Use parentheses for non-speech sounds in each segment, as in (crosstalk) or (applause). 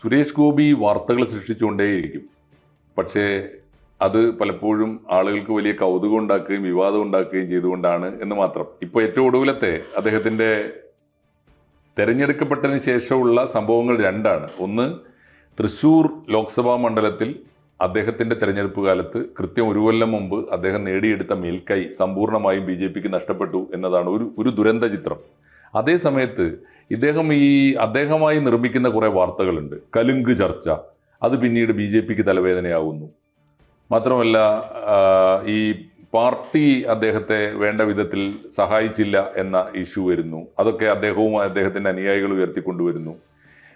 സുരേഷ് ഗോപി വാർത്തകൾ സൃഷ്ടിച്ചുകൊണ്ടേയിരിക്കും. പക്ഷേ അത് പലപ്പോഴും ആളുകൾക്ക് വലിയ കൗതുകം ഉണ്ടാക്കുകയും വിവാദം ഉണ്ടാക്കുകയും ചെയ്തുകൊണ്ടാണ് എന്ന് മാത്രം. ഇപ്പോൾ ഏറ്റവും ഒടുവിലത്തെ അദ്ദേഹത്തിന്റെ തെരഞ്ഞെടുക്കപ്പെട്ടതിന് ശേഷമുള്ള സംഭവങ്ങൾ രണ്ടാണ്. ഒന്ന് തൃശൂർ ലോക്സഭാ മണ്ഡലത്തിൽ അദ്ദേഹത്തിന്റെ തെരഞ്ഞെടുപ്പ് കാലത്ത് കൃത്യം ഒരു കൊല്ലം മുമ്പ് അദ്ദേഹം നേടിയെടുത്ത മേൽക്കൈ സമ്പൂർണമായും ബി നഷ്ടപ്പെട്ടു എന്നതാണ് ഒരു ഒരു ദുരന്ത ചിത്രം. അതേ സമയത്ത് ഇദ്ദേഹം ഈ അദ്ദേഹമായി നിർമ്മിക്കുന്ന കുറേ വാർത്തകളുണ്ട്. കലുങ്ക് ചർച്ച. അത് പിന്നീട് ബി ജെ പിക്ക് തലവേദനയാവുന്നു. മാത്രമല്ല ഈ പാർട്ടി അദ്ദേഹത്തെ വേണ്ട വിധത്തിൽ സഹായിച്ചില്ല എന്ന ഇഷ്യൂ വരുന്നു. അതൊക്കെ അദ്ദേഹവും അദ്ദേഹത്തിന്റെ അനുയായികൾ ഉയർത്തിക്കൊണ്ടുവരുന്നു.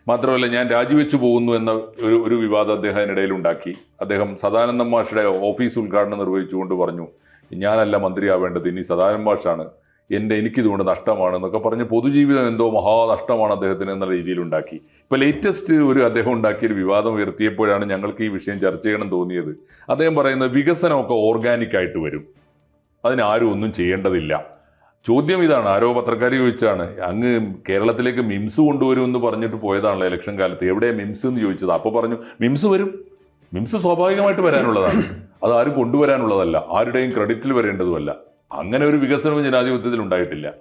മാത്രമല്ല ഞാൻ രാജിവെച്ചു പോകുന്നു എന്ന ഒരു ഒരു വിവാദം അദ്ദേഹം അതിനിടയിൽ ഉണ്ടാക്കി. അദ്ദേഹം സദാനന്ദ മാഷയുടെ ഓഫീസ് ഉദ്ഘാടനം നിർവഹിച്ചുകൊണ്ട് പറഞ്ഞു ഞാനല്ല മന്ത്രിയാവേണ്ടത്. ഇനി സദാനന്ദ മാഷാണ്. എന്റെ എനിക്കിതുകൊണ്ട് നഷ്ടമാണ് എന്നൊക്കെ പറഞ്ഞ് പൊതുജീവിതം എന്തോ മഹാനഷ്ടമാണ് അദ്ദേഹത്തിന് എന്ന രീതിയിലുണ്ടാക്കി. ഇപ്പൊ ലേറ്റസ്റ്റ് ഒരു അദ്ദേഹം ഉണ്ടാക്കിയ ഒരു വിവാദം ഉയർത്തിയപ്പോഴാണ് ഞങ്ങൾക്ക് ഈ വിഷയം ചർച്ച ചെയ്യണം തോന്നിയത്. അദ്ദേഹം പറയുന്നത് വികസനമൊക്കെ ഓർഗാനിക് ആയിട്ട് വരും. അതിനാരും ഒന്നും ചെയ്യേണ്ടതില്ല. ചോദ്യം ഇതാണ്. ആരോ പത്രക്കാർ ചോദിച്ചാണ്. അങ്ങ് കേരളത്തിലേക്ക് മിംസ് കൊണ്ടുവരുമെന്ന് പറഞ്ഞിട്ട് പോയതാണല്ലോ ഇലക്ഷൻ കാലത്ത്. എവിടെയാ മിംസ് എന്ന് ചോദിച്ചത്? അപ്പോൾ പറഞ്ഞു മിംസ് വരും. മിംസ് സ്വാഭാവികമായിട്ട് വരാനുള്ളതാണ്. അത് ആരും കൊണ്ടുവരാനുള്ളതല്ല. ആരുടെയും ക്രെഡിറ്റിൽ വരേണ്ടതുമല്ല. അങ്ങനെ ഒരു വികസനവും ജനാധിപത്യത്തിൽ ഉണ്ടായിട്ടില്ല.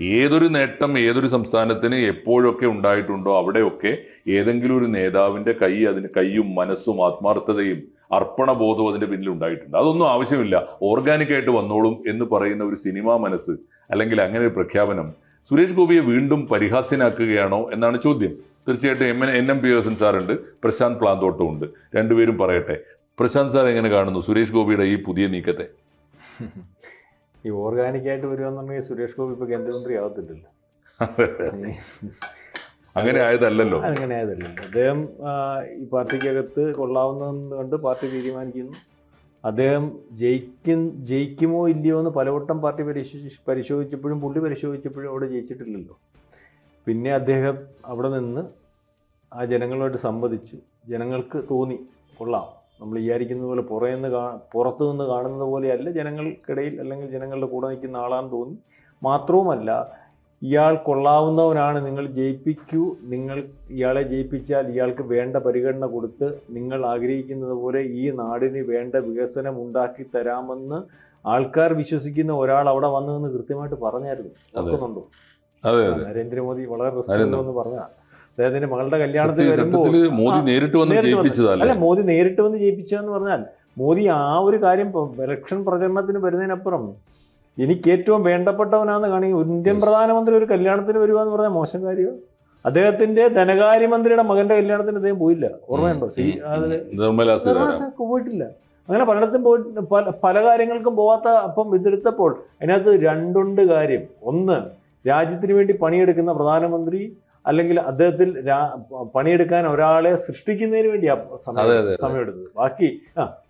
ഏതൊരു നേട്ടം ഏതൊരു സംസ്ഥാനത്തിന് എപ്പോഴൊക്കെ ഉണ്ടായിട്ടുണ്ടോ അവിടെയൊക്കെ ഏതെങ്കിലും ഒരു നേതാവിന്റെ കൈ അതിന് കൈയും മനസ്സും ആത്മാർത്ഥതയും അർപ്പണബോധവും അതിന്റെ പിന്നിൽ ഉണ്ടായിട്ടുണ്ട്. അതൊന്നും ആവശ്യമില്ല. ഓർഗാനിക്കായിട്ട് വന്നോളും എന്ന് പറയുന്ന ഒരു സിനിമാ മനസ്സ് അല്ലെങ്കിൽ അങ്ങനെ ഒരു പ്രഖ്യാപനം സുരേഷ് ഗോപിയെ വീണ്ടും പരിഹാസ്യനാക്കുകയാണോ എന്നാണ് ചോദ്യം. തീർച്ചയായിട്ടും എം എൻ എം ഹസൻ സാറുണ്ട് പ്രശാന്ത് പ്ലാന്തോട്ടം ഉണ്ട്. രണ്ടുപേരും പറയട്ടെ. പ്രശാന്ത് സാർ എങ്ങനെ കാണുന്നു? സുരേഷ് ഗോപിയുടെ ഈ പുതിയ നീക്കത്തെ? (laughs) ഈ ഓർഗാനിക് ആയിട്ട് വരുവാന്നുണ്ടെങ്കിൽ സുരേഷ് ഗോപി ഇപ്പൊ കേന്ദ്രമന്ത്രി ആവത്തില്ലല്ലോ. അങ്ങനെ ആയതല്ലല്ലോ. അങ്ങനെ ആയതല്ലല്ലോ. അദ്ദേഹം ഈ പാർട്ടിക്കകത്ത് കൊള്ളാവുന്നതെന്ന് കണ്ട് പാർട്ടി തീരുമാനിക്കുന്നു. അദ്ദേഹം ജയിക്കും ജയിക്കുമോ ഇല്ലയോ എന്ന് പലവട്ടം പാർട്ടി പരിശോധിച്ച് പരിശോധിച്ചപ്പോഴും പുള്ളി പരിശോധിച്ചപ്പോഴും അവിടെ ജയിച്ചിട്ടില്ലല്ലോ. പിന്നെ അദ്ദേഹം അവിടെ നിന്ന് ആ ജനങ്ങളുമായിട്ട് സംവദിച്ചു ജനങ്ങൾക്ക് തോന്നി കൊള്ളാം. നമ്മൾ വിചാരിക്കുന്നത് പോലെ പുറത്തുനിന്ന് കാ പുറത്തു നിന്ന് കാണുന്നത് പോലെയല്ല ജനങ്ങൾക്കിടയിൽ അല്ലെങ്കിൽ ജനങ്ങളുടെ കൂടെ നിൽക്കുന്ന ആളാണെന്ന് തോന്നി. മാത്രവുമല്ല ഇയാൾ കൊള്ളാവുന്നവനാണ്. നിങ്ങൾ ജയിപ്പിക്കൂ. നിങ്ങൾ ഇയാളെ ജയിപ്പിച്ചാൽ ഇയാൾക്ക് വേണ്ട പരിഗണന കൊടുത്ത് നിങ്ങൾ ആഗ്രഹിക്കുന്നത് പോലെ ഈ നാടിന് വേണ്ട വികസനം ഉണ്ടാക്കി തരാമെന്ന് ആൾക്കാർ വിശ്വസിക്കുന്ന ഒരാൾ അവിടെ വന്നു എന്ന് കൃത്യമായിട്ട് പറഞ്ഞായിരുന്നു. നരേന്ദ്രമോദി വളരെ പ്രശ്നമെന്ന് പറഞ്ഞതാണ്. പറഞ്ഞ അദ്ദേഹത്തിന്റെ മകളുടെ കല്യാണത്തിൽ വരുമ്പോൾ മോദി നേരിട്ട് വന്ന് ജയിപ്പിച്ചതല്ല. അല്ല മോദി നേരിട്ട് വന്ന് ജയിപ്പിച്ചതെന്ന് പറഞ്ഞാൽ മോദി ആ ഒരു കാര്യം ഇലക്ഷൻ പ്രചരണത്തിന് വരുന്നതിനപ്പുറം എനിക്ക് ഏറ്റവും വേണ്ടപ്പെട്ടവനാന്ന് കാണി ഇന്ത്യൻ പ്രധാനമന്ത്രി ഒരു കല്യാണത്തിന് വരിക എന്ന് പറഞ്ഞാൽ മോശം കാര്യമോ അദ്ദേഹത്തിന്റെ ധനകാര്യമന്ത്രിയുടെ മകന്റെ കല്യാണത്തിന് അദ്ദേഹം പോയില്ല. ഓർമ്മയുണ്ടോ? നിർമ്മല പോയിട്ടില്ല. അങ്ങനെ പലയിടത്തും പോയി പല പല കാര്യങ്ങൾക്കും പോവാത്ത അപ്പം ഇതെടുത്തപ്പോൾ അതിനകത്ത് രണ്ടുണ്ട് കാര്യം. ഒന്ന് രാജ്യത്തിന് വേണ്ടി പണിയെടുക്കുന്ന പ്രധാനമന്ത്രി അല്ലെങ്കിൽ അദ്ദേഹത്തിൽ പണിയെടുക്കാൻ ഒരാളെ സൃഷ്ടിക്കുന്നതിന് വേണ്ടി. സമയമെടുത്തത്. ബാക്കി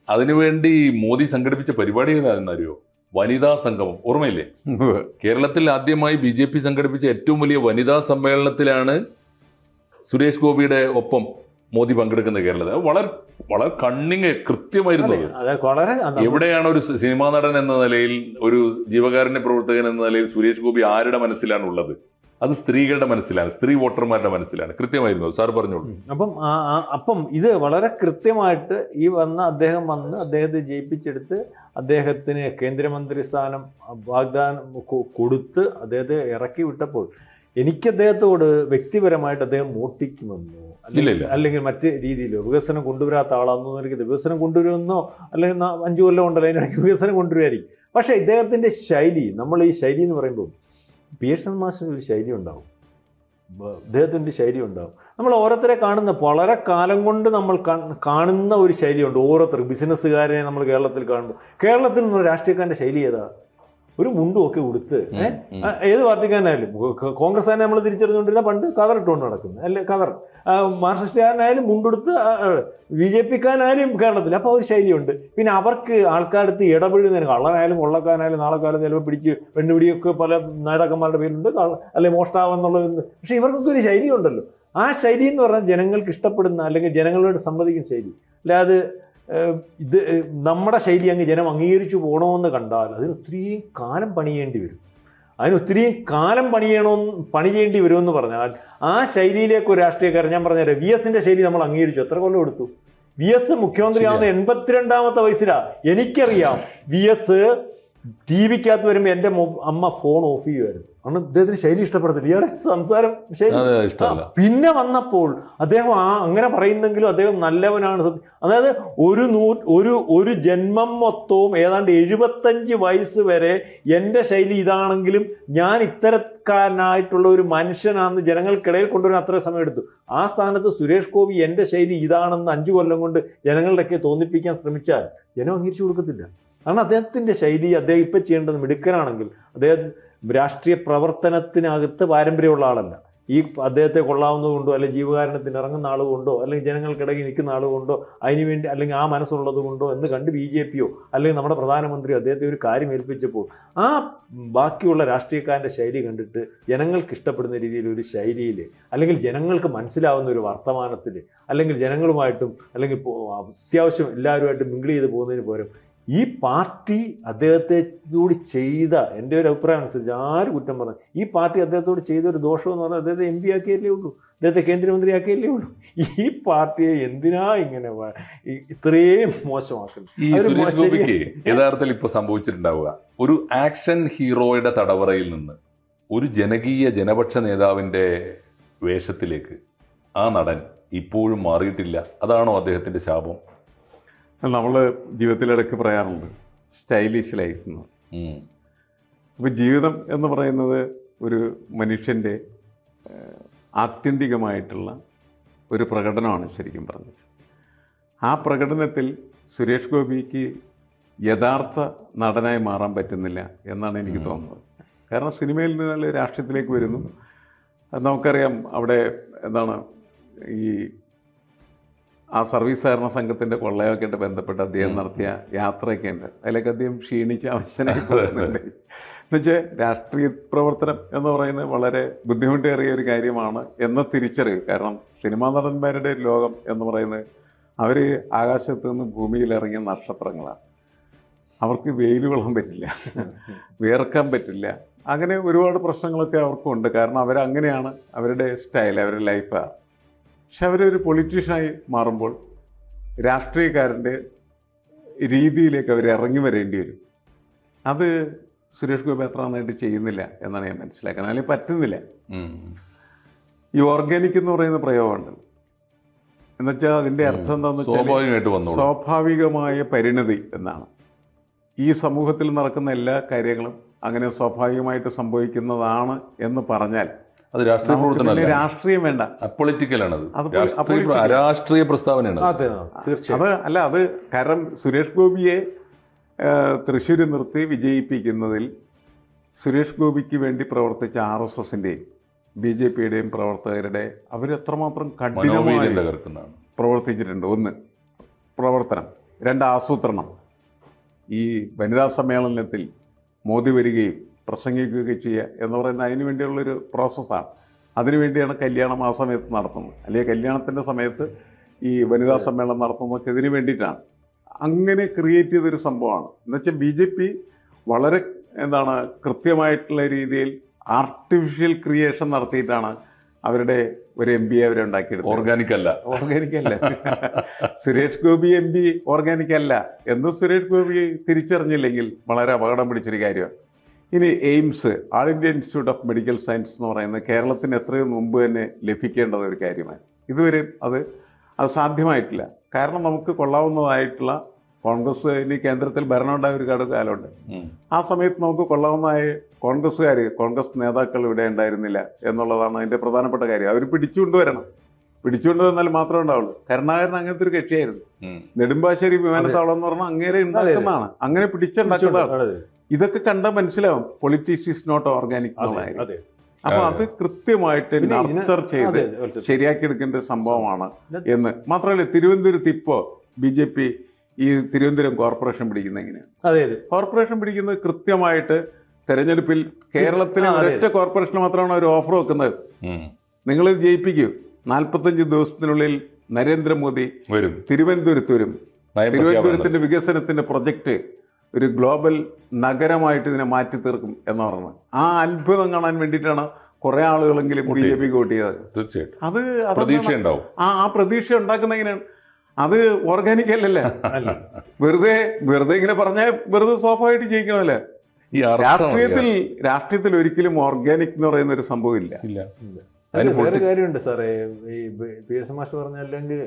അതിനുവേണ്ടി മോദി സംഘടിപ്പിച്ച പരിപാടി അറിയോ വനിതാ സംഗമം. ഓർമ്മയില്ലേ? (laughs) കേരളത്തിൽ ആദ്യമായി ബി ജെ പി സംഘടിപ്പിച്ച ഏറ്റവും വലിയ വനിതാ സമ്മേളനത്തിലാണ് സുരേഷ് ഗോപിയുടെ ഒപ്പം മോദി പങ്കെടുക്കുന്നത് കേരളത്തിൽ. വളരെ വളരെ കണ്ണിങ് കൃത്യമായിരുന്നു വളരെ എവിടെയാണ് ഒരു സിനിമാ നടൻ എന്ന നിലയിൽ ഒരു ജീവകാരുണ്യ പ്രവർത്തകൻ എന്ന നിലയിൽ സുരേഷ് ഗോപി ആരുടെ മനസ്സിലാണ് ഉള്ളത് അത് സ്ത്രീകളുടെ മനസ്സിലാണ് സ്ത്രീ വോട്ടർമാരുടെ മനസ്സിലാണ്. കൃത്യമായിരുന്നു സാർ പറഞ്ഞോളൂ. അപ്പം അപ്പം ഇത് വളരെ കൃത്യമായിട്ട് ഈ വന്ന അദ്ദേഹം വന്ന് അദ്ദേഹത്തെ ജയിപ്പിച്ചെടുത്ത് അദ്ദേഹത്തിന് കേന്ദ്രമന്ത്രി സ്ഥാനം വാഗ്ദാനം കൊടുത്ത് അദ്ദേഹത്തെ ഇറക്കി വിട്ടപ്പോൾ എനിക്ക് അദ്ദേഹത്തോട് വ്യക്തിപരമായിട്ട് അദ്ദേഹം മോട്ടിക്കുമെന്നോ അല്ലെങ്കിൽ മറ്റ് രീതിയിലോ വികസനം കൊണ്ടുവരാത്ത ആളാണെന്നോ എനിക്ക് വികസനം കൊണ്ടുവരുമെന്നോ അല്ലെങ്കിൽ അഞ്ചു കൊല്ലം ഉണ്ടല്ലോ അതിനിടയ്ക്ക് വികസനം കൊണ്ടുവരുമായിരിക്കും. പക്ഷേ ഇദ്ദേഹത്തിന്റെ ശൈലി നമ്മൾ ഈ ശൈലി എന്ന് പറയുമ്പോൾ പിയേഴ്സൺ മാസ്റ്റർ ഒരു ശൈലി ഉണ്ടാവും. അദ്ദേഹത്തിന്റെ ശൈലി ഉണ്ടാവും. നമ്മൾ ഓരോരുത്തരെ കാണുന്ന വളരെ കാലം കൊണ്ട് നമ്മൾ കാണുന്ന ഒരു ശൈലിയുണ്ട് ഓരോരുത്തർ ബിസിനസ്സുകാരെ നമ്മൾ കേരളത്തിൽ കാണുമ്പോൾ. കേരളത്തിൽ നിന്ന് രാഷ്ട്രീയക്കാരന്റെ ശൈലി ഏതാ? ഒരു മുണ്ടും ഒക്കെ ഉടുത്ത് ഏത് പാർട്ടിക്കാരനായാലും കോൺഗ്രസ് തന്നെ നമ്മൾ തിരിച്ചറിഞ്ഞുകൊണ്ടിരുന്ന പണ്ട് കവർ ഇട്ടുകൊണ്ട് നടക്കുന്നത്. അല്ലെ കവർ മാർസിസ്റ്റുകാരനായാലും മാർക്സിസ്റ്റുകാരനായാലും മുണ്ടെടുത്ത് ബി ജെ പിക്കാരനായാലും കേരളത്തിൽ. അപ്പോൾ ഒരു ശൈലിയുണ്ട്. പിന്നെ അവർക്ക് ആൾക്കാരടുത്ത് ഇടപെടുന്നതിന് കള്ളനായാലും കൊള്ളക്കാരനായാലും നാളെ കാലം ചിലപ്പോൾ പിടിച്ച് പെണ്ണുപിടിയൊക്കെ പല നേതാക്കന്മാരുടെ പേരുണ്ട് അല്ലെ മോഷ്ടാവെന്നുള്ളത് പക്ഷെ ഇവർക്കൊക്കെ ഒരു ശൈലി ഉണ്ടല്ലോ ആ ശൈലി എന്ന് പറഞ്ഞാൽ ജനങ്ങൾക്ക് ഇഷ്ടപ്പെടുന്ന അല്ലെങ്കിൽ ജനങ്ങളോട് സംവദിക്കുന്ന ശൈലി. അല്ലാതെ ഇത് നമ്മുടെ ശൈലി അങ്ങ് ജനം അംഗീകരിച്ചു പോകണമെന്ന് കണ്ടാൽ അതിന് ഒത്തിരിയും കാലം പണിയേണ്ടി വരും. അതിന് ഒത്തിരിയും കാലം പണിയണമെന്ന് പണി ചെയ്യേണ്ടി വരുമെന്ന് പറഞ്ഞാൽ ആ ശൈലിയിലേക്ക് ഒരു രാഷ്ട്രീയക്കാരൻ ഞാൻ പറഞ്ഞുതരാം വി എസിന്റെ ശൈലി നമ്മൾ അംഗീകരിച്ചു. എത്ര കൊല്ലം എടുത്തു? വി എസ് മുഖ്യമന്ത്രിയാവുന്ന എൺപത്തിരണ്ടാമത്തെ വയസ്സിലാണ് എനിക്കറിയാം വി എസ് ടി വിക്കകത്ത് വരുമ്പോൾ എന്റെ അമ്മ ഫോൺ ഓഫ് ചെയ്യുമായിരുന്നു കാരണം അദ്ദേഹത്തിന് ശൈലി ഇഷ്ടപ്പെടത്തില്ല. ഇയാളുടെ സംസാരം ഇഷ്ടമല്ല. പിന്നെ വന്നപ്പോൾ അദ്ദേഹം ആ അങ്ങനെ പറയുന്നെങ്കിലും അദ്ദേഹം നല്ലവനാണ്. സത്യം. അതായത് ഒരു നൂ ഒരു ഒരു ജന്മം മൊത്തവും ഏതാണ്ട് എഴുപത്തഞ്ച് വയസ്സ് വരെ എന്റെ ശൈലി ഇതാണെങ്കിലും ഞാൻ ഇത്തരക്കാരനായിട്ടുള്ള ഒരു മനുഷ്യനാണെന്ന് ജനങ്ങൾക്കിടയിൽ കൊണ്ടുവരാൻ അത്ര സമയം എടുത്തു ആ സ്ഥാനത്ത് സുരേഷ് ഗോപി എന്റെ ശൈലി ഇതാണെന്ന് അഞ്ചു കൊല്ലം കൊണ്ട് ജനങ്ങളുടെയൊക്കെ തോന്നിപ്പിക്കാൻ ശ്രമിച്ചാൽ ജനം അംഗീകരിച്ചു കൊടുക്കത്തില്ല. കാരണം അദ്ദേഹത്തിന്റെ ശൈലി അദ്ദേഹം ഇപ്പം ചെയ്യേണ്ടത് മിടുക്കനാണെങ്കിൽ അദ്ദേഹം രാഷ്ട്രീയ പ്രവർത്തനത്തിനകത്ത് പാരമ്പര്യമുള്ള ആളല്ല. ഈ അദ്ദേഹത്തെ കൊള്ളാവുന്നത് കൊണ്ടോ അല്ലെങ്കിൽ ജീവകാരണത്തിന് ഇറങ്ങുന്ന ആൾ കൊണ്ടോ അല്ലെങ്കിൽ ജനങ്ങൾക്കിടയിൽ നിൽക്കുന്ന ആൾ കൊണ്ടോ അതിന് വേണ്ടി അല്ലെങ്കിൽ ആ മനസ്സുള്ളത് കൊണ്ടോ എന്ന് കണ്ട് ബി ജെ പിയോ അല്ലെങ്കിൽ നമ്മുടെ പ്രധാനമന്ത്രിയോ അദ്ദേഹത്തെ ഒരു കാര്യം ഏൽപ്പിച്ചപ്പോൾ ആ ബാക്കിയുള്ള രാഷ്ട്രീയക്കാരന്റെ ശൈലി കണ്ടിട്ട് ജനങ്ങൾക്ക് ഇഷ്ടപ്പെടുന്ന രീതിയിൽ ഒരു ശൈലിയിൽ അല്ലെങ്കിൽ ജനങ്ങൾക്ക് മനസ്സിലാവുന്ന ഒരു വർത്തമാനത്തിൽ അല്ലെങ്കിൽ ജനങ്ങളുമായിട്ടും അല്ലെങ്കിൽ അത്യാവശ്യം എല്ലാവരുമായിട്ടും മിങ്കിൾ ചെയ്ത് പോകുന്നതിന് പകരം ഈ പാർട്ടി അദ്ദേഹത്തെ കൂടി ചെയ്ത എന്റെ ഒരു അഭിപ്രായം അനുസരിച്ച് ആര് കുറ്റം പറഞ്ഞു ഈ പാർട്ടി അദ്ദേഹത്തോട് ചെയ്ത ഒരു ദോഷം എന്ന് പറഞ്ഞാൽ അദ്ദേഹത്തെ എം പി ആക്കിയല്ലേ ഉള്ളൂ അദ്ദേഹത്തെ കേന്ദ്രമന്ത്രി ആക്കിയല്ലേ ഉള്ളൂ. ഈ പാർട്ടിയെ എന്തിനാ ഇങ്ങനെ ഇത്രയും മോശമാക്കുന്നത്? യഥാർത്ഥത്തിൽ ഇപ്പൊ സംഭവിച്ചിട്ടുണ്ടാവുക ഒരു ആക്ഷൻ ഹീറോയുടെ തടവറയിൽ നിന്ന് ഒരു ജനകീയ ജനപക്ഷ നേതാവിന്റെ വേഷത്തിലേക്ക് ആ നടൻ ഇപ്പോഴും മാറിയിട്ടില്ല. അതാണോ അദ്ദേഹത്തിന്റെ ശാപം? നമ്മൾ ജീവിതത്തിലിടയ്ക്ക് പറയാറുണ്ട് സ്റ്റൈലിഷ് ലൈഫ് എന്ന്. അപ്പോൾ ജീവിതം എന്ന് പറയുന്നത് ഒരു മനുഷ്യന്റെ ആത്യന്തികമായിട്ടുള്ള ഒരു പ്രകടനമാണ് ശരിക്കും പറഞ്ഞത്. ആ പ്രകടനത്തിൽ സുരേഷ് ഗോപിക്ക് യഥാർത്ഥ നടനായി മാറാൻ പറ്റുന്നില്ല എന്നാണ് എനിക്ക് തോന്നുന്നത്. കാരണം സിനിമയിൽ നിന്ന് രാഷ്ട്രീയത്തിലേക്ക് വരുന്നു. നമുക്കറിയാം അവിടെ എന്താണ് ഈ ആ സർവീസ് സഹകരണ സംഘത്തിന്റെ കൊള്ളയൊക്കെ ആയിട്ട് ബന്ധപ്പെട്ട് അദ്ദേഹം നടത്തിയ യാത്രയൊക്കെ ഉണ്ട് അതിലൊക്കെ അദ്ദേഹം ക്ഷീണിച്ച അവശനായി (laughs) പോകുന്നുണ്ട്. എന്നുവെച്ചാൽ രാഷ്ട്രീയ പ്രവർത്തനം എന്ന് പറയുന്നത് വളരെ ബുദ്ധിമുട്ടേറിയ ഒരു കാര്യമാണ് എന്ന തിരിച്ചറിവ്. കാരണം സിനിമാ നടന്മാരുടെ ലോകം എന്ന് പറയുന്നത് അവർ ആകാശത്ത് നിന്ന് ഭൂമിയിൽ ഇറങ്ങിയ നക്ഷത്രങ്ങളാണ്. അവർക്ക് വെയിൽ കൊള്ളാൻ പറ്റില്ല (laughs) വേർക്കാൻ പറ്റില്ല. അങ്ങനെ ഒരുപാട് പ്രശ്നങ്ങളൊക്കെ അവർക്കുണ്ട്. കാരണം അവരങ്ങനെയാണ് അവരുടെ സ്റ്റൈൽ അവരുടെ ലൈഫാണ് പക്ഷെ അവരൊരു പൊളിറ്റീഷ്യനായി മാറുമ്പോൾ രാഷ്ട്രീയക്കാരന്റെ രീതിയിലേക്ക് അവർ ഇറങ്ങി വരേണ്ടി വരും. അത് സുരേഷ് ഗോപി അത്ര നന്നായിട്ട് ചെയ്യുന്നില്ല എന്നാണ് ഞാൻ മനസ്സിലാക്കുന്നത്. അല്ലെങ്കിൽ പറ്റുന്നില്ല. ഈ ഓർഗാനിക് എന്ന് പറയുന്ന പ്രയോഗമുണ്ട്. എന്നുവെച്ചാൽ അതിന്റെ അർത്ഥം എന്താണെന്ന് വെച്ചാൽ സ്വാഭാവികമായിട്ട് വന്നു സ്വാഭാവികമായ പരിണതി എന്നാണ്. ഈ സമൂഹത്തിൽ നടക്കുന്ന എല്ലാ കാര്യങ്ങളും അങ്ങനെ സ്വാഭാവികമായിട്ട് സംഭവിക്കുന്നതാണ് എന്ന് പറഞ്ഞാൽ അത് രാഷ്ട്രീയ പ്രവർത്തനം പ്രവർത്തനമല്ല. രാഷ്ട്രീയം വേണ്ട. അപ്പൊളിറ്റിക്കലാണത് അത് രാഷ്ട്രീയ അരാഷ്ട്രീയ പ്രസ്താവനയാണ് അതെ. അത് അല്ല അത് കാരണം സുരേഷ് ഗോപിയെ തൃശ്ശൂർ നിർത്തി വിജയിപ്പിക്കുന്നതിൽ സുരേഷ് ഗോപിക്ക് വേണ്ടി പ്രവർത്തിച്ച ആർ എസ് എസിന്റെയും ബി ജെ പിയുടെയും പ്രവർത്തകരുടെ അവരെത്രമാത്രം കഠിനമായി പ്രവർത്തിച്ചിട്ടുണ്ട്. ഒന്ന് പ്രവർത്തനം. രണ്ട് ആസൂത്രണം. ഈ വനിതാ സമ്മേളനത്തിൽ മോദി വരികയും പ്രസംഗിക്കുകയൊക്കെ ചെയ്യുക എന്ന് പറയുന്ന അതിന് വേണ്ടിയുള്ളൊരു പ്രോസസ്സാണ്. അതിനുവേണ്ടിയാണ് കല്യാണം ആ സമയത്ത് നടത്തുന്നത്. അല്ലെങ്കിൽ കല്യാണത്തിന്റെ സമയത്ത് ഈ വനിതാ സമ്മേളനം നടത്തുന്നതൊക്കെ ഇതിന് വേണ്ടിയിട്ടാണ്. അങ്ങനെ ക്രിയേറ്റ് ചെയ്തൊരു സംഭവമാണ്. എന്നുവെച്ചാൽ ബി ജെ പി വളരെ എന്താണ് കൃത്യമായിട്ടുള്ള രീതിയിൽ ആർട്ടിഫിഷ്യൽ ക്രിയേഷൻ നടത്തിയിട്ടാണ് അവരുടെ ഒരു എം പി അവരെ ഉണ്ടാക്കിയെടുത്തത്. ഓർഗാനിക് അല്ല. ഓർഗാനിക് അല്ല. (laughs) Suresh Gopi M P organic അല്ല. എന്ന് സുരേഷ് ഗോപി തിരിച്ചറിഞ്ഞില്ലെങ്കിൽ വളരെ അപകടം പിടിച്ചൊരു കാര്യമാണ്. ഇനി AIIMS all India institute of medical science എന്ന് പറയുന്ന കേരളത്തിന് എത്രയും മുമ്പ് തന്നെ ലഭിക്കേണ്ടത് ഒരു കാര്യമാണ്. ഇതുവരെ അത് അത് സാധ്യമായിട്ടില്ല. കാരണം നമുക്ക് കൊള്ളാവുന്നതായിട്ടുള്ള കോൺഗ്രസ് ഇനി കേന്ദ്രത്തിൽ ഭരണമുണ്ടായ ഒരു കാട് കാലമുണ്ട്. ആ സമയത്ത് നമുക്ക് കൊള്ളാവുന്നതായ കോൺഗ്രസ്സുകാർ കോൺഗ്രസ് നേതാക്കൾ ഇവിടെ ഉണ്ടായിരുന്നില്ല എന്നുള്ളതാണ് അതിന്റെ പ്രധാനപ്പെട്ട കാര്യം. അവർ പിടിച്ചുകൊണ്ടുവരണം. പിടിച്ചുകൊണ്ടുവന്നാൽ മാത്രമേ ഉണ്ടാവുള്ളൂ. കരുണാകരൻ അങ്ങനത്തെ ഒരു കക്ഷിയായിരുന്നു. നെടുമ്പാശ്ശേരി വിമാനത്താവളം എന്ന് പറഞ്ഞാൽ അങ്ങേരെ ഉണ്ടാക്കുന്നതാണ്. അങ്ങനെ പിടിച്ചുണ്ടാക്കുന്നതാണ്. ഇതൊക്കെ കണ്ടാൽ മനസ്സിലാവും. പൊളിറ്റിക്സ് ഇസ് നോട്ട് ഓർഗാനിക് അപ്പൊ അത് കൃത്യമായിട്ട് നർച്ചർ ചെയ്ത് അതെ അതെ. ശരിയാക്കി എടുക്കേണ്ട ഒരു സംഭവമാണ് എന്ന്. മാത്രമല്ല തിരുവനന്തപുരത്ത് ഇപ്പോ ബി ജെ പി ഈ തിരുവനന്തപുരം കോർപ്പറേഷൻ പിടിക്കുന്ന എങ്ങനെയാണ്? അതെ കോർപ്പറേഷൻ പിടിക്കുന്നത് കൃത്യമായിട്ട് തെരഞ്ഞെടുപ്പിൽ കേരളത്തിലെ. ഒരൊറ്റ കോർപ്പറേഷൻ മാത്രമാണ് അവർ ഓഫർ വെക്കുന്നത്. നിങ്ങൾ നിങ്ങൾ ജയിപ്പിക്കൂ. നാൽപ്പത്തഞ്ച് ദിവസത്തിനുള്ളിൽ നരേന്ദ്രമോദി വരും. തിരുവനന്തപുരത്ത് വരും. തിരുവനന്തപുരത്തിന്റെ വികസനത്തിന്റെ പ്രൊജക്ട് ഒരു ഗ്ലോബൽ നഗരമായിട്ട് ഇതിനെ മാറ്റി തീർക്കും എന്ന് പറഞ്ഞത്. ആ അത്ഭുതം കാണാൻ വേണ്ടിയിട്ടാണ് കുറെ ആളുകളെങ്കിലും ബി ജെ പിക്ക് വോട്ട് ചെയ്തത്. തീർച്ചയായിട്ടും. അത്? ആ ആ പ്രതീക്ഷ ഉണ്ടാക്കുന്ന എങ്ങനെയാണ്? അത് ഓർഗാനിക് അല്ലല്ലേ? അല്ല. വെറുതെ വെറുതെ ഇങ്ങനെ പറഞ്ഞാൽ വെറുതെ സ്വാഭാവികമായിട്ട് ജയിക്കണമല്ലേ? രാഷ്ട്രീയത്തിൽ രാഷ്ട്രീയത്തിൽ ഒരിക്കലും ഓർഗാനിക് എന്ന് പറയുന്ന ഒരു സംഭവം ഇല്ല. വേറെ കാര്യമുണ്ട് സാറേ. ഈ പി എസ് മാഷ് പറഞ്ഞ അല്ലെങ്കിൽ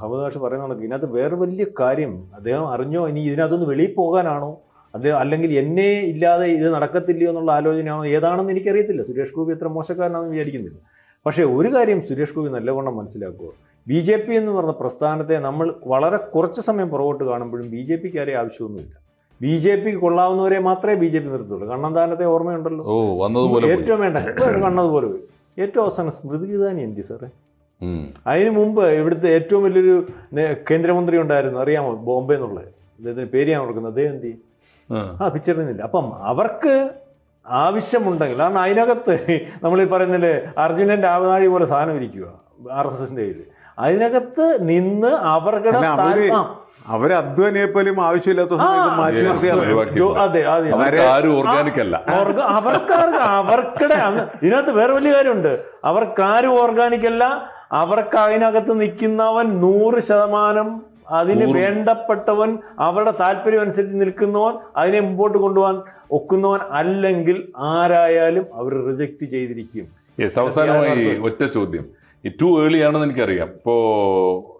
ഹമദ് മാഷ് പറയുന്ന കണക്ക് ഇതിനകത്ത് വേറെ വലിയ കാര്യം അദ്ദേഹം അറിഞ്ഞോ? ഇനി ഇതിനകത്തൊന്ന് വെളിയിൽ പോകാനാണോ? അദ്ദേഹം അല്ലെങ്കിൽ എന്നെ ഇല്ലാതെ ഇത് നടക്കത്തില്ലയോ എന്നുള്ള ആലോചനയാണോ? ഏതാണെന്ന് എനിക്കറിയത്തില്ല. സുരേഷ് ഗോപി എത്ര മോശക്കാരനാണെന്ന് വിചാരിക്കുന്നില്ല. പക്ഷേ ഒരു കാര്യം സുരേഷ് ഗോപി നല്ലവണ്ണം മനസ്സിലാക്കുക. ബി ജെ പി എന്ന് പറഞ്ഞ പ്രസ്ഥാനത്തെ നമ്മൾ വളരെ കുറച്ച് സമയം പുറകോട്ട് കാണുമ്പോഴും ബി ജെ പിക്ക് ആരെയും ആവശ്യമൊന്നുമില്ല. ബി ജെ പിക്ക് കൊള്ളാവുന്നവരെ മാത്രമേ ബി ജെ പി നിർത്തുള്ളൂ. കണ്ണന്താനത്തെ ഓർമ്മയുണ്ടല്ലോ. ഏറ്റവും വേണ്ട. കണ്ണതുപോലെ പോയി. ഏറ്റവും അവസാനം സ്മൃതി ഇറാനി എന്തി സാറേ. അതിനു മുമ്പ് ഇവിടുത്തെ ഏറ്റവും വലിയൊരു കേന്ദ്രമന്ത്രി ഉണ്ടായിരുന്നു അറിയാമോ? ബോംബെ എന്നുള്ളത് അദ്ദേഹത്തിന് പേര് ഞാൻ ഓർക്കുന്നത് അദ്ദേഹം എന്തി ആ. പിക്ചറിനില്ല അപ്പം അവർക്ക് ആവശ്യമുണ്ടെങ്കിൽ കാരണം അതിനകത്ത് നമ്മൾ ഈ പറയുന്നില്ലേ അർജുനന്റെ ആവനാഴി പോലെ സാധനം ഇരിക്കുക ആർ എസ് എസിന്റെ കയ്യിൽ അതിനകത്ത് നിന്ന് അവരുടെ അവർ അധ്വാനിയെ പോലും ആവശ്യമില്ലാത്ത സമയത്ത് മാറ്റി yes. നിർത്തിയാണ് അതെ അതെ. അവർക്ക് അവർക്കാർക്ക് അവർക്കിടെ ഇതിനകത്ത് വേറെ വലിയ കാര്യമുണ്ട്. അവർക്കാരും ഓർഗാനിക് അല്ല. അവർക്ക് അതിനകത്ത് നിൽക്കുന്നവൻ നൂറ് ശതമാനം അതിന് വേണ്ടപ്പെട്ടവൻ അവരുടെ താല്പര്യം അനുസരിച്ച് നിൽക്കുന്നവൻ അതിനെ മുമ്പോട്ട് കൊണ്ടുപോകാൻ ഒക്കുന്നവൻ അല്ലെങ്കിൽ ആരായാലും അവർ റിജക്റ്റ് ചെയ്തിരിക്കും. യെസ് അവസാനമായി ഒറ്റ ചോദ്യം. ടു ഏർലി ആണെന്ന് എനിക്കറിയാം. ഇപ്പോൾ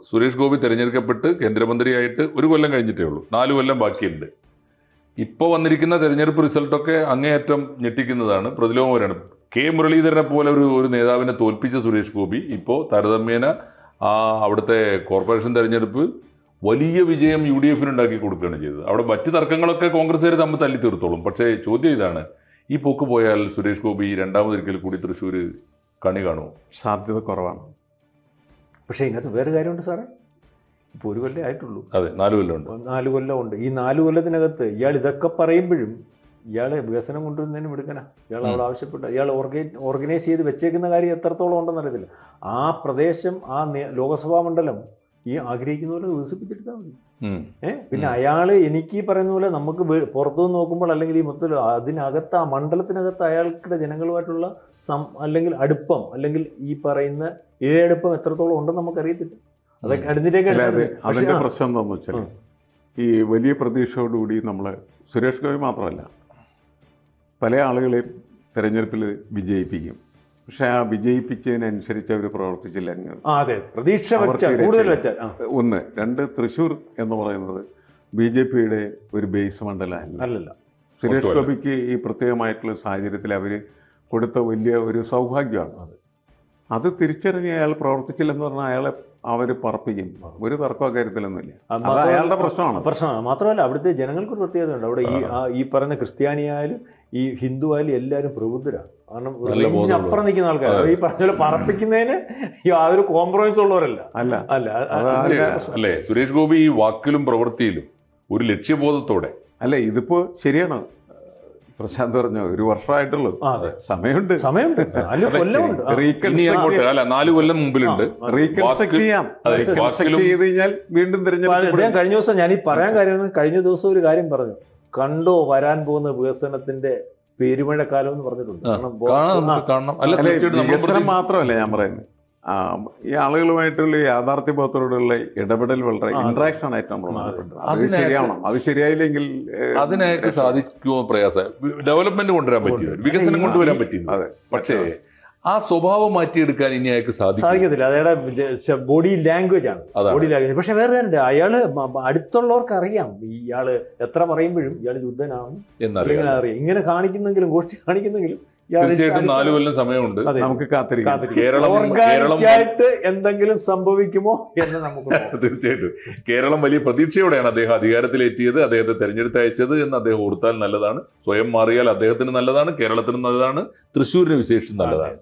സുരേഷ് ഗോപി തിരഞ്ഞെടുക്കപ്പെട്ട് കേന്ദ്രമന്ത്രിയായിട്ട് ഒരു കൊല്ലം കഴിഞ്ഞിട്ടേ ഉള്ളൂ. നാല് കൊല്ലം ബാക്കിയുണ്ട്. ഇപ്പോൾ വന്നിരിക്കുന്ന തെരഞ്ഞെടുപ്പ് റിസൾട്ടൊക്കെ അങ്ങേയറ്റം ഞെട്ടിക്കുന്നതാണ്. പ്രതിലോമകരമാണ് കെ മുരളീധരനെ പോലെ ഒരു ഒരു നേതാവിനെ തോൽപ്പിച്ച സുരേഷ് ഗോപി ഇപ്പോൾ താരതമ്യേന ആ അവിടുത്തെ കോർപ്പറേഷൻ തെരഞ്ഞെടുപ്പ് വലിയ വിജയം യു ഡി എഫിന് ഉണ്ടാക്കി കൊടുക്കുകയാണ് ചെയ്തത്. അവിടെ മറ്റ് തർക്കങ്ങളൊക്കെ കോൺഗ്രസ്സുകാർ തമ്മിൽ തല്ലി തീർത്തോളും പക്ഷേ ചോദ്യം ഇതാണ് ഈ പോക്ക് പോയാൽ സുരേഷ് ഗോപി രണ്ടാമതൊരിക്കൽ കൂടി തൃശ്ശൂർ കണി കാണുമോ? സാധ്യത കുറവാണ്. പക്ഷേ ഇതിനകത്ത് വേറെ കാര്യമുണ്ട് സാറേ. ഇപ്പോൾ ഒരു കൊല്ലം ആയിട്ടുള്ളൂ. അതെ നാല് കൊല്ലമുണ്ട് നാല് കൊല്ലം ഉണ്ട്. ഈ നാല് കൊല്ലത്തിനകത്ത് ഇയാൾ ഇതൊക്കെ പറയുമ്പോഴും ഇയാളെ വികസനം കൊണ്ടുവരുന്നതിനും എടുക്കണ. ഇയാൾ അവിടെ ആവശ്യപ്പെട്ട ഇയാൾ ഓർഗൈ ഓർഗനൈസ് ചെയ്ത് വെച്ചേക്കുന്ന കാര്യം എത്രത്തോളം ഉണ്ടെന്ന് അറിയത്തില്ല. ആ പ്രദേശം ആ ലോകസഭാ മണ്ഡലം ഈ ആഗ്രഹിക്കുന്ന പോലെ വികസിപ്പിച്ചെടുത്താൽ മതി. ഉം. ഏ? പിന്നെ അയാൾ എനിക്ക് ഈ പറയുന്ന പോലെ നമുക്ക് പുറത്തു പുറത്തുനിന്ന് നോക്കുമ്പോൾ അല്ലെങ്കിൽ ഈ മൊത്തത്തിൽ അതിനകത്ത് ആ മണ്ഡലത്തിനകത്ത് അയാൾക്കിടെ ജനങ്ങളുമായിട്ടുള്ള സം അല്ലെങ്കിൽ അടുപ്പം അല്ലെങ്കിൽ ഈ പറയുന്ന ഇഴയടുപ്പം എത്രത്തോളം ഉണ്ടെന്ന് നമുക്കറിയത്തില്ല. അതൊക്കെ അടുത്തിട്ടേക്ക് അതിന്റെ പ്രശ്നം എന്താണെന്ന് വെച്ചാൽ ഈ വലിയ പ്രതീക്ഷയോടുകൂടി നമ്മൾ സുരേഷ് ഗോപി മാത്രമല്ല പല ആളുകളെയും തെരഞ്ഞെടുപ്പിൽ വിജയിപ്പിക്കും. പക്ഷെ ആ വിജയിപ്പിച്ചതിനനുസരിച്ച് അവർ പ്രവർത്തിച്ചില്ലെങ്കിൽ ആ അതെ. പ്രതീക്ഷ കൂടുതൽ. ഒന്ന് രണ്ട് തൃശ്ശൂർ എന്ന് പറയുന്നത് ബി ജെ പിയുടെ ഒരു ബേസ് മണ്ഡലമല്ല. അല്ലല്ല. സുരേഷ്. ഗോപിക്ക് ഈ പ്രത്യേകമായിട്ടുള്ള സാഹചര്യത്തിൽ അവർ കൊടുത്ത വലിയ ഒരു സൗഭാഗ്യമാണ് അത്. അത് തിരിച്ചറിഞ്ഞ് അയാൾ പ്രവർത്തിച്ചില്ലെന്ന് പറഞ്ഞാൽ അയാളെ അവർ പറപ്പിക്കും. ഒരു തർക്കം കാര്യത്തിലൊന്നുമില്ല അത് അയാളുടെ പ്രശ്നമാണ്. പ്രശ്നമാണ്. മാത്രമല്ല അവിടുത്തെ ജനങ്ങൾക്കൊരു പ്രത്യേകത ഉണ്ട് അവിടെ ഈ ആ ഈ പറയുന്ന ക്രിസ്ത്യാനിയായാലും ഈ ഹിന്ദു ആയാലും എല്ലാവരും പ്രബുദ്ധരാണ്. കാരണം റേഞ്ചിന് അപ്പുറം നിൽക്കുന്ന ആൾക്കാർ ഈ പറഞ്ഞ പോലെ പറപ്പിക്കുന്നതിന് യാതൊരു കോംപ്രമൈസ് ഉള്ളവരല്ല. അല്ല. അല്ല. അല്ലേ. സുരേഷ് ഗോപി ഈ വാക്കിലും പ്രവൃത്തിയിലും ഒരു ലക്ഷ്യബോധത്തോടെ. അല്ല ഇതിപ്പോ ശരിയാണ്. പ്രശാന്ത് പറഞ്ഞു ഒരു വർഷമായിട്ടുള്ളൂ. സമയമുണ്ട്. സമയമുണ്ട്. അല്ല നാല് കൊല്ലം മുമ്പിലുണ്ട്. റീകൺസ്ട്രക്ട് ചെയ്യാം. അതെ, റീകൺസ്ട്രക്ട് ചെയ്ത് കഴിഞ്ഞാൽ വീണ്ടും തിരഞ്ഞെടുപ്പ് കഴിഞ്ഞ ദിവസം ഞാൻ ഈ പറയാൻ കാര്യം കഴിഞ്ഞ ദിവസം ഒരു കാര്യം പറഞ്ഞു. കണ്ടോ വരാൻ പോകുന്ന വികസനത്തിന്റെ പെരുമഴക്കാലം എന്ന് പറഞ്ഞിട്ടുണ്ട്. വികസനം മാത്രമല്ല ഞാൻ പറയുന്നത്. ഈ ആളുകളുമായിട്ടുള്ള യാഥാർത്ഥ്യ യാഥാർത്ഥ്യബോധത്തോടുള്ള ഇടപെടൽ വളരെ. ഇന്ററാക്ഷൻ ആയിട്ട് നമ്മൾ അതെ. ശരിയാവണം. അത് ശരിയായില്ലെങ്കിൽ അതിനൊക്കെ സാധിക്കുമോ പ്രയാസം? ഡെവലപ്മെന്റ് കൊണ്ടുവരാൻ പറ്റില്ല വികസനം കൊണ്ടുവരാൻ പറ്റില്ല അതെ. പക്ഷേ ആ സ്വഭാവം മാറ്റിയെടുക്കാൻ ഇനി അയാൾക്ക് സാധിക്കും സാധിക്കത്തില്ല. അയാളുടെ ബോഡി ലാംഗ്വേജ് ആണ്. ബോഡി ലാംഗ്വേജ് പക്ഷെ വേറെ ഉണ്ട് അയാൾ അടുത്തുള്ളവർക്ക് അറിയാം. ഇയാൾ എത്ര പറയുമ്പോഴും ഇയാൾ യുദ്ധനാണ് എന്നറിയാം. അറിയാം. ഇങ്ങനെ കാണിക്കുന്നെങ്കിലും ഗോഷ്ടി കാണിക്കുന്നെങ്കിലും തീർച്ചയായിട്ടും നാലു കൊല്ലം സമയമുണ്ട്. നമുക്ക് കാത്തിരിക്കാം. കേരളം- കേരളം- ആയിട്ട് എന്തെങ്കിലും സംഭവിക്കുമോ എന്ന് നമുക്ക് നോക്കാം. (laughs) തീർച്ചയായിട്ടും. കേരളം വലിയ പ്രതീക്ഷയോടെയാണ് അദ്ദേഹം അധികാരത്തിലെത്തിയത്. അദ്ദേഹത്തെ തെരഞ്ഞെടുത്ത് അയച്ചത് എന്ന് അദ്ദേഹം ഓർത്താൽ നല്ലതാണ്. സ്വയം മാറിയാൽ അദ്ദേഹത്തിന് നല്ലതാണ്. കേരളത്തിന് നല്ലതാണ്. തൃശ്ശൂരിന് വിശേഷം നല്ലതാണ്.